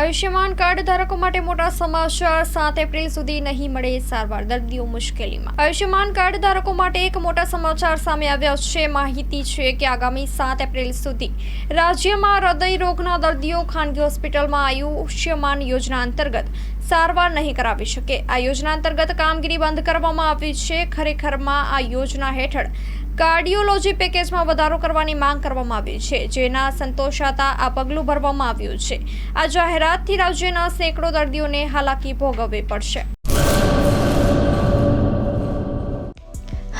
Ayushman card ધારકો માટે મોટા સમાચાર, સાત એપ્રિલ સુધી નહીં મળે સારવાર, દર્દીઓ મુશ્કેલીમાં. આયુષ્યમાન કાર્ડ ધારકો માટે એક મોટા સમાચાર સામે આવ્યા છે. માહિતી છે કે આગામી સાત એપ્રિલ સુધી રાજ્યમાં હૃદય રોગના દર્દીઓ ખાનગી હોસ્પિટલમાં આયુષ્યમાન યોજના અંતર્ગત સારવાર નહીં કરાવી શકે. આ યોજના અંતર્ગત કામગીરી બંધ કરવામાં આવી છે. ખરેખરમાં આ યોજના હેઠળ કાર્ડિયોલોજી પેકેજમાં વધારો કરવાની માંગ કરવામાં આવી છે, જેના સંતોષાતા આ પગલું ભરવામાં આવ્યું છે. આ જાહેરાતથી રાજ્યના સેંકડો દર્દીઓને હાલાકી ભોગવવી પડશે.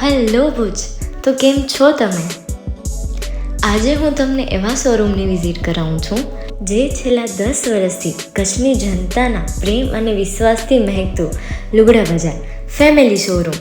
હેલો ભુજ, તો કેમ છો તમે? આજે હું તમને એવા શોરૂમની વિઝિટ કરાવું છું, જે છેલ્લા દસ વર્ષથી કચ્છની જનતાના પ્રેમ અને વિશ્વાસથી મહેકતું લુગડા બજાર, ફેમિલી શોરૂમ.